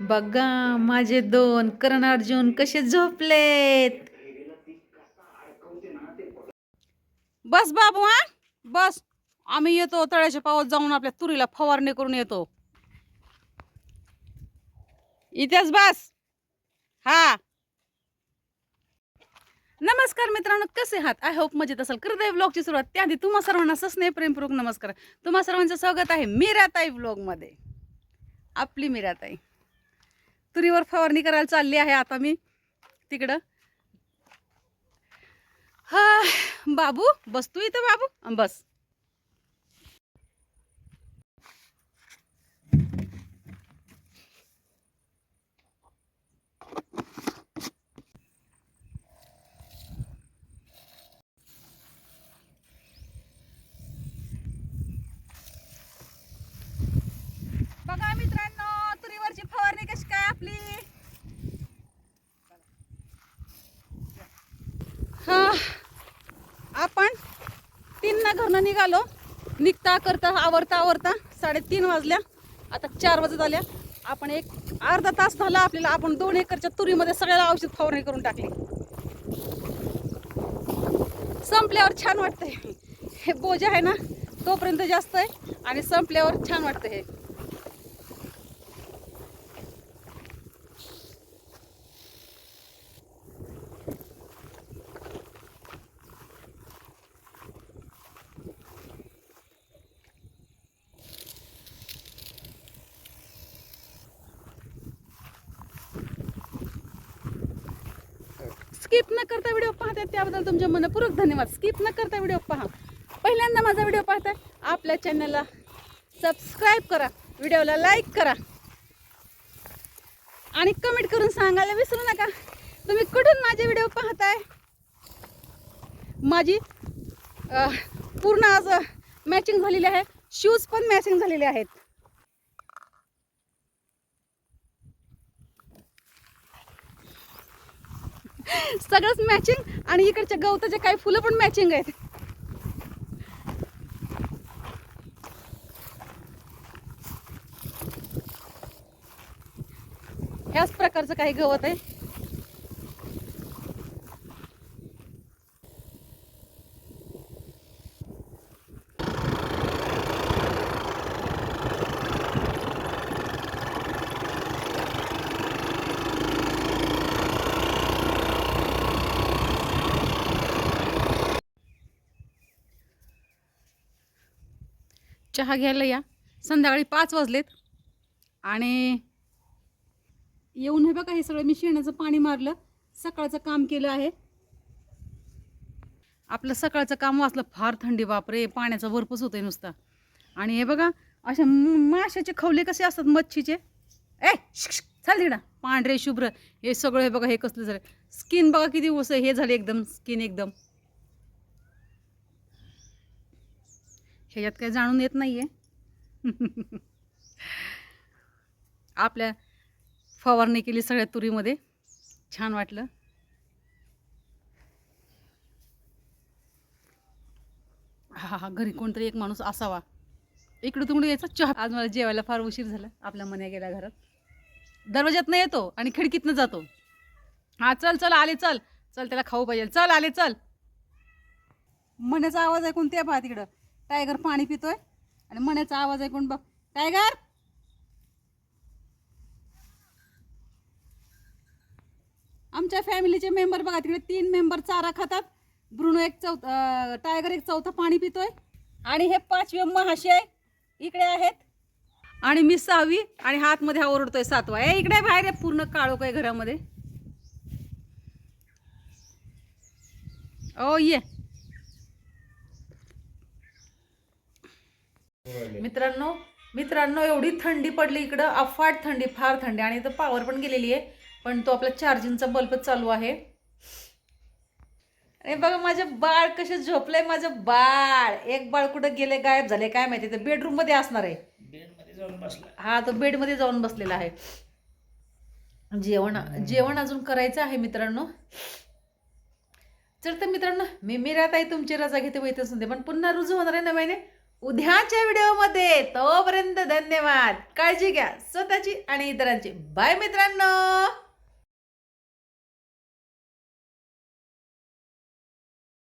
बघा माझे दोन करण अर्जुन कसे झोपलेत? बस बाबू हा? बस. आम्ही येतो तळ्याच्या पावत जाऊन आपल्या तुरीला फवारणी करून येतो. इथेच बस. हा. नमस्कार मित्रांनो कसे आहात? आय होप मजेत असाल. करत ब्लॉगची सुरुवात त्याआधी तुम्हा सर्वांना सस्नेह प्रेमपूर्वक नमस्कार. तुम्हा सर्वांचं स्वागत आहे मीराताई ब्लॉगमध्ये आपली मीराताई. तुरीवर फवारणी करायला चालली आहे आता मी. तिकडं. हा बाबू बस तू इथं बाबू? बस बघा मित्रांनो तुरीवरची फवारणी कशी काय आपली हा आपण तीन निघालो. निघता करता आवरता आवरता साडेतीन वाजल्या. आता चार वाजत आल्या आपण एक अर्धा तास झाला आपल्याला आपण दोन एकरच्या तुरीमध्ये सगळ्याला औषध फवारणी करून टाकली. संपल्यावर छान वाटतंय. हे बोज आहे ना तोपर्यंत जास्त आहे आणि संपल्यावर छान वाटतं हे. स्किप न करता व्हिडिओ पाहताय त्याबद्दल तुमचे मनपूर्वक धन्यवाद. स्किप न करता व्हिडिओ पहा. पहिल्यांदा माझा व्हिडिओ पाहताय आपल्या चॅनलला सबस्क्राईब करा. व्हिडिओला लाईक करा. आणि कमेंट करून सांगायला विसरू नका. तुम्ही कुठून माझे व्हिडिओ पाहताय? माझी पूर्ण आज मॅचिंग झालेली आहे. शूज पण मॅचिंग झालेले आहेत. सगळंच मॅचिंग आणि इकडच्या गवताचे काही फुलं पण मॅचिंग आहेत. ह्याच प्रकारचं काही गवत आहे. चहा घ्यायला या. संध्याकाळी पाच वाजलेत. आणि येऊन हे बघा हे सगळं मी शेणाचं पाणी मारलं. सकाळचं काम केलं आहे. आपलं सकाळचं काम वाचलं फार थंडी बापरे पाण्याचा भरपूस होतंय नुसता. आणि हे बघा अशा माशाचे खवले कसे असतात मच्छीचे. ए शिक, ना चाल पांढरे शुभ्र हे सगळं हे बघा हे कसलं झालं. स्किन बघा किती ओस हे झाले एकदम स्किन एकदम. ह्याच्यात काही जाणून येत नाही आहे आपल्या फवारणी केली सगळ्या तुरीमध्ये. छान वाटलं. हा हा घरी कोणतरी एक माणूस असावा. इकडे तिकडे यायचा चहा. आज मला जेवायला फार उशीर झाला. आपल्या मन्या गेल्या घरात. दरवाज्यातनं येतो आणि खिडकीतनं जातो. हा चल चल आले चल. चल त्याला खाऊ पाहिजे. चल आले चल. म्हण्याचा आवाज ऐकून ते पहा तिकडं. टायगर पाणी पितोय. आणि मण्याचा आवाज ऐकून बघ. टायगर! आमच्या फॅमिलीचे मेंबर बघा तिकडे तीन मेंबर चारा खातात. ब्रुनो एक चौथ टायगर एक चौथा पाणी पितोय. आणि हे पाचवे महाशय इकडे आहेत. आणि मी सहावी आणि हातमध्ये हा ओरडतोय सातवा. ए इकडे बाहेर आहे पूर्ण काळो काय घरामध्ये. ओ ये. मित्रांनो मित्रांनो एवढी थंडी पडली इकडं अफाट थंडी फार थंडी आणि इथं पॉवर पण गेलेली आहे पण तो आपला चार्जिंगचा बल्ब चालू आहे. आणि बघा माझं बाळ कसं झोपलंय माझं बाळ. एक बाळ कुठं गेले गायब झाले काय माहिती ते बेडरूममध्ये असणार आहे. हा तो बेडमध्ये जाऊन बसलेला आहे. जेवण जेवण अजून करायचं आहे मित्रांनो. चल तर मित्रांनो मी मीरात आहे तुमची रजा घेते वैतच पण पुन्हा रुजू होणार आहे नव्याने उद्याच्या व्हिडिओमध्ये तोपर्यंत धन्यवाद. काळजी घ्या. स्वतःची आणि इतरांची. बाय मित्रांनो!